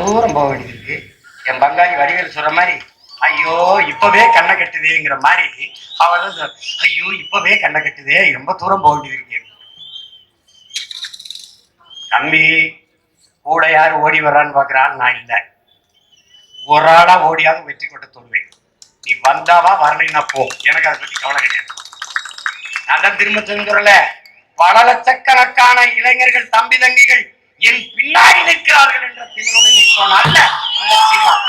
தூரம் போக வேண்டியிருக்கு என் பங்காளி வடிவேல் சொல்ற மாதிரி ஐயோ இப்பவே கண்ணை கட்டுதேங்கிற மாதிரி. அவர் ஐயோ இப்பவே கண்ணை கட்டுதே ரொம்ப தூரம் போக வேண்டியிருக்கு தம்பி கூட யார் ஓடி வரான்னு பாக்குறான் நான் இல்லை. ஒரு ஆளா ஓடியாவது வெற்றி கொட்ட சொல்வேன். நீ வந்தாவா வரலைன்னா போ. எனக்கு அதை பத்தி கவலை கிடையாது. நான் தான் திரும்ப சொல்லுறல பல லட்சக்கணக்கான இளைஞர்கள் தம்பி தங்கிகள் என் பின்னாடியில திமிருடன்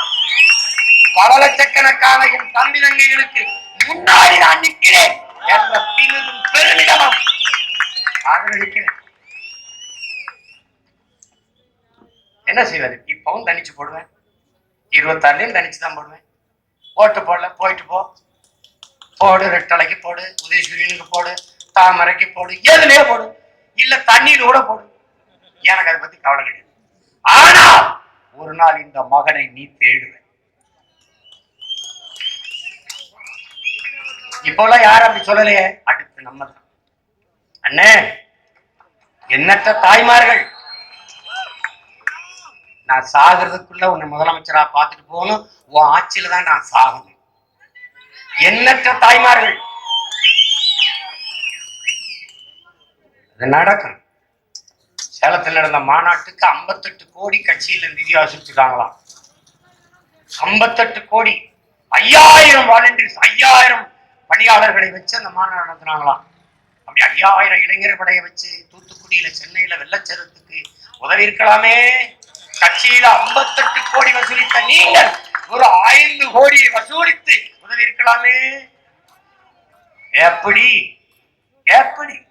பல லட்சக்கணக்கான என் தம்பி தங்கைகளுக்கு முன்னாடி நான் நிற்கிறேன் என்ற திமிரும் பெருமிதமும் என்ன செய்வது இப்பவும் தனிச்சு போடுவேன்? இருபத்தாறுலயும் தனிச்சு தான் போடுவேன். ஓட்டு போடல போயிட்டு போ. போடு ரெட்டலைக்கு போடு உதயசூரியனுக்கு போடு தாமரைக்கு போடு எதுலயே போடு. இல்ல தண்ணியில கூட போடு. எனக்கு அதை பத்தி கவலை கிடையாது. ஆனா ஒரு நாள் இந்த மகனை நீ தேடுவ. இப்போலாம் யாரும் அப்படி சொல்லலையே? அடுத்து நம்ம தான் அண்ணே எண்ணற்ற தாய்மார்கள்? நான் சாகிறதுக்குள்ள உன்னை முதலமைச்சரா பார்த்துட்டு போகணும். உன் ஆட்சியில தான் நான் சாகணும். எண்ணற்ற தாய்மார்கள்? இது நடக்கும் சேலத்தில் நடந்த மாநாட்டுக்கு 58 கோடி கட்சியில நிதி வசூலிச்சிருக்காங்களாம் 58 கோடி ஐயாயிரம் வாலண்டியர்ஸ் ஐயாயிரம் பணியாளர்களை வச்சு அந்த மாநாடு நடத்தினாங்களாம். அப்படி ஐயாயிரம் இளைஞர் படையை வச்சு தூத்துக்குடியில சென்னையில வெள்ளச்சேரத்துக்கு உதவி இருக்கலாமே. கட்சியில 58 கோடி வசூலித்த நீங்கள் ஒரு ஐந்து கோடி வசூலித்து உதவி இருக்கலாமே. எப்படி? எப்படி?